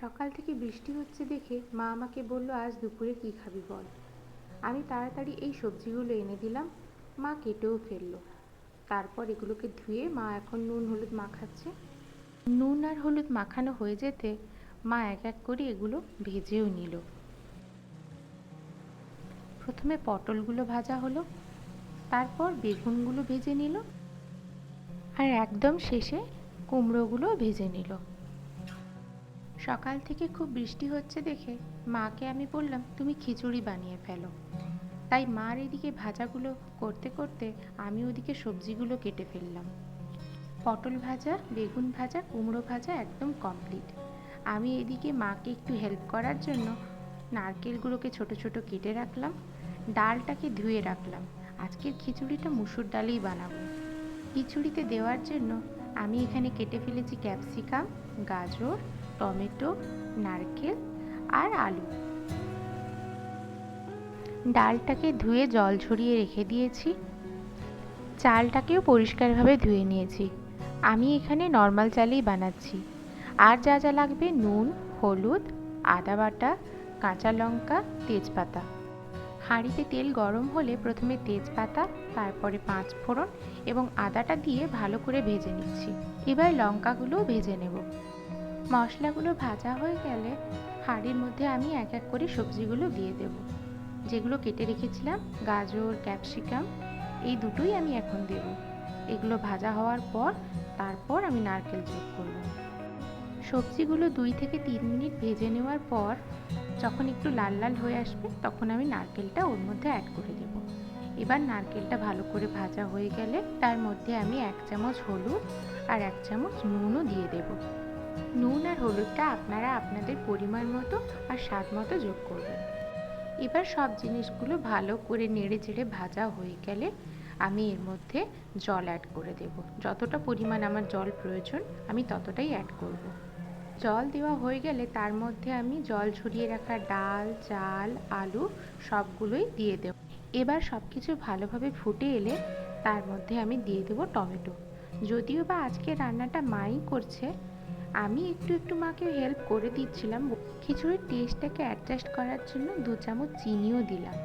সকাল থেকে বৃষ্টি হচ্ছে দেখে মা আমাকে বলল, আজ দুপুরে কী খাবি বল? আমি তাড়াতাড়ি এই সবজিগুলো এনে দিলাম, মা কেটেও ফেলল। তারপর এগুলোকে ধুয়ে মা এখন নুন, হলুদ মাখাচ্ছে। নুন আর হলুদ মাখানো হয়ে যেতে মা এক এক করে এগুলো ভেজেও নিল। প্রথমে পটলগুলো ভাজা হলো, তারপর বেগুনগুলো ভেজে নিল, আর একদম শেষে কুমড়োগুলো ভেজে নিল। সকাল থেকে খুব বৃষ্টি হচ্ছে দেখে মাকে আমি বললাম, তুমি খিচুড়ি বানিয়ে ফেলো। তাই মার এদিকে ভাজাগুলো করতে করতে আমি ওদিকে সবজিগুলো কেটে ফেললাম। পটল ভাজা, বেগুন ভাজা, কুমড়ো ভাজা একদম কমপ্লিট। আমি এদিকে মাকে একটু হেল্প করার জন্য নারকেলগুলোকে ছোট ছোট কেটে রাখলাম, ডালটাকে ধুয়ে রাখলাম। আজকের খিচুড়িটা মুসুর ডালেই বানাবো। খিচুড়িতে দেওয়ার জন্য আমি এখানে কেটে ফেলেছি ক্যাপসিকাম, গাজর টমেটো, নারকেল আর আলু। ডালটাকে ধুয়ে জল ঝরিয়ে রেখে দিয়েছি। চালটাকেও পরিষ্কারভাবে ধুয়ে নিয়েছি। আমি এখানে নর্মাল চালেই বানাচ্ছি। আর যা যা লাগবে নুন, হলুদ, আদা বাটা, কাঁচা লঙ্কা, তেজপাতা। হাঁড়িতে তেল গরম হলে প্রথমে তেজপাতা, তারপরে পাঁচ ফোড়ন এবং আদাটা দিয়ে ভালো করে ভেজে নিচ্ছি। এবার লঙ্কাগুলোও ভেজে নেব। মশলাগুলো ভাজা হয়ে গেলে হাঁড়ির মধ্যে আমি এক এক করে সবজিগুলো দিয়ে দেব। যেগুলো কেটে রেখেছিলাম, গাজর, ক্যাপসিকাম, এই দুটোই আমি এখন দেব। এগুলো ভাজা হওয়ার পর তারপর আমি নারকেল যোগ করব। সবজিগুলো দুই থেকে তিন মিনিট ভেজে নেওয়ার পর যখন একটু লাল লাল হয়ে আসবে, তখন আমি নারকেলটা ওর মধ্যে অ্যাড করে দেব। এবার নারকেলটা ভালো করে ভাজা হয়ে গেলে তার মধ্যে আমি এক চামচ হলুদ আর এক চামচ নুনও দিয়ে দেব। নুন আর হলুদটা আপনারা আপনাদের পরিমাণ মতো আর স্বাদ মতো যোগ করবেন। এবার সব জিনিসগুলো ভালো করে নেড়ে চেড়ে ভাজা হয়ে গেলে আমি এর মধ্যে জল অ্যাড করে দেব। যতটা পরিমাণ আমার জল প্রয়োজন, আমি ততটাই অ্যাড করব। জল দেওয়া হয়ে গেলে তার মধ্যে আমি জল ঝরিয়ে রাখা ডাল, চাল, আলু সবগুলোই দিয়ে দেব। এবার সব কিছু ভালোভাবে ফুটে এলে তার মধ্যে আমি দিয়ে দেবো টমেটো। যদিও বা আজকে রান্নাটা মাই করছে আমি একটু একটু মাকে হেল্প করে দিচ্ছিলাম। খিচুড়ির টেস্টটাকে অ্যাডজাস্ট করার জন্য দু চামচ চিনিও দিলাম।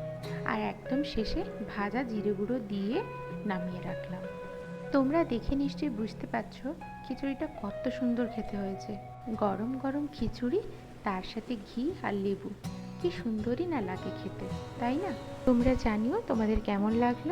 আর একদম শেষে ভাজা জিরে গুঁড়ো দিয়ে নামিয়ে রাখলাম। তোমরা দেখে নিশ্চয়ই বুঝতে পারছ খিচুড়িটা কত সুন্দর খেতে হয়েছে। গরম গরম খিচুড়ি, তার সাথে ঘি আর লেবু। কি সুন্দরই না লাগে খেতে, তাই না? তোমরা জানিও তোমাদের কেমন লাগল।